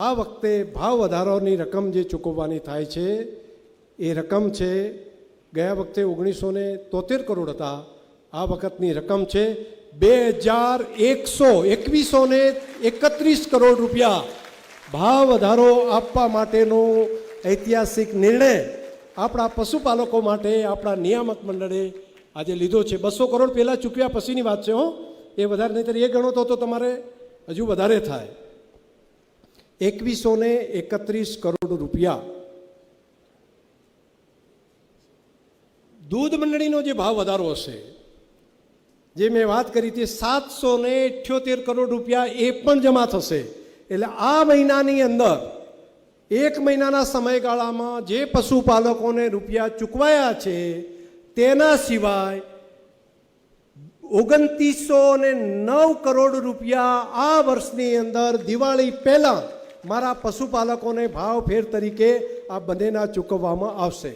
આ વખતે ભાવ વધારાની રકમ જે ચૂકવવાની થાય છે, એ રકમ છે, ગયા વખતે ઓગણીસો ને તોતેર કરોડ હતા. આ વખતની રકમ છે બે હજાર એકસો એકવીસો ને એકત્રીસ કરોડ રૂપિયા. ભાવ વધારો આપવા માટેનો ઐતિહાસિક નિર્ણય આપણા પશુપાલકો માટે, આપણા નિયામક મંડળે આજે લીધો છે. બસો કરોડ પહેલાં ચૂક્યા પછીની વાત છે, હો. એ વધારે નહીંતર એ ગણો તો તમારે હજુ વધારે થાય. એકવીસો ને એકત્રીસ કરોડ રૂપિયા. દૂધ મંડળીનો જે ભાવ વધારો હશે, જે મેં વાત કરી હતી સાતસો ને અઠ્યોતેર કરોડ રૂપિયા એ પણ જમા થશે. એટલે આ મહિનાની અંદર, એક મહિનાના સમયગાળામાં જે પશુપાલકોને રૂપિયા ચૂકવાયા છે, તેના સિવાય ઓગણત્રીસો ને નવ કરોડ રૂપિયા આ વર્ષની અંદર દિવાળી પહેલાં મારા પશુપાલકોને ભાવ ફેર તરીકે આ બંનેના ચૂકવવામાં આવશે.